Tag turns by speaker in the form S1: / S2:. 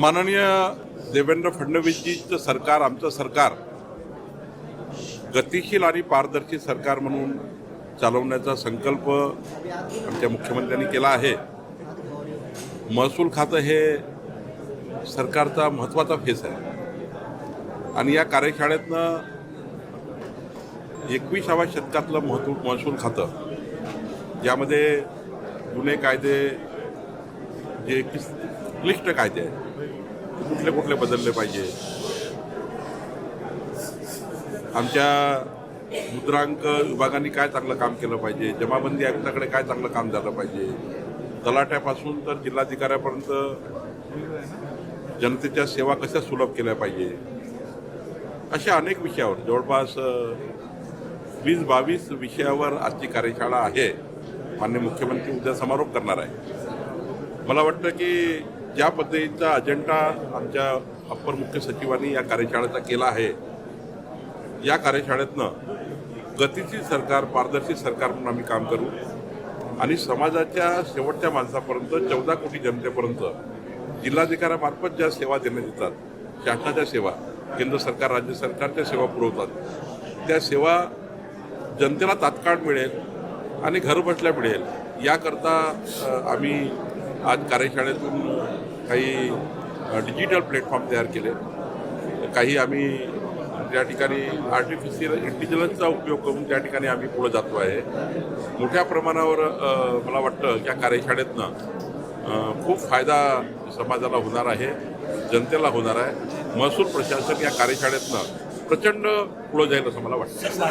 S1: माननीय देवेंद्र फडणवीसजीचं सरकार आमचं सरकार गतिशील आणि पारदर्शी सरकार म्हणून चालवण्याचा संकल्प आमच्या मुख्यमंत्र्यांनी केला आहे. महसूल खातं हे सरकारचा महत्त्वाचा फेस आहे. आणि या कार्यशाळेतनं एकविसाव्या शतकातलं महत्त्व महसूल खातं ज्यामध्ये जुने कायदे जे क्लिष्ट कायदे आहेत कुठले कुठले बदलले पाहिजे? आमच्या मुद्रांक विभागाने काय चांगलं काम केलं पाहिजे? जमाबंदी आयुक्ताकडे काय चांगलं काम झालं पाहिजे? तलाट्यापासून तर जिल्हाधिकाऱ्यापर्यंत जनतेच्या सेवा कशा सुलभ केल्या पाहिजे? अशा अनेक विषयावर जवळपास वीस बावीस विषयावर आजची कार्यशाळा आहे. मान्य मुख्यमंत्री उद्या समारोप करणार आहे. मला वाटतं की ज्या पद्धतीचा अजेंडा आमच्या अप्पर मुख्य सचिवांनी या कार्यशाळेचा केला आहे या कार्यशाळेतनं गतीशील सरकार पारदर्शी सरकार म्हणून आम्ही काम करू आणि समाजाच्या शेवटच्या माणसापर्यंत चौदा कोटी जनतेपर्यंत जिल्हाधिकाऱ्यामार्फत ज्या सेवा देण्यात येतात शासनाच्या सेवा केंद्र सरकार राज्य सरकारच्या सेवा पुरवतात त्या सेवा जनतेला तात्काळ मिळेल आणि घरबसल्या मिळेल याकरता आम्ही आज कार्यशाळेतून काही डिजिटल प्लॅटफॉर्म तयार केले. काही आम्ही त्या ठिकाणी आर्टिफिशियल इंटेलिजन्सचा उपयोग करून त्या ठिकाणी आम्ही पुढे जातो आहे. मोठ्या प्रमाणावर मला वाटतं या कार्यशाळेतनं खूप फायदा समाजाला होणार आहे जनतेला होणार आहे. महसूल प्रशासन या कार्यशाळेतनं प्रचंड पुढं जाईल असं मला वाटतं.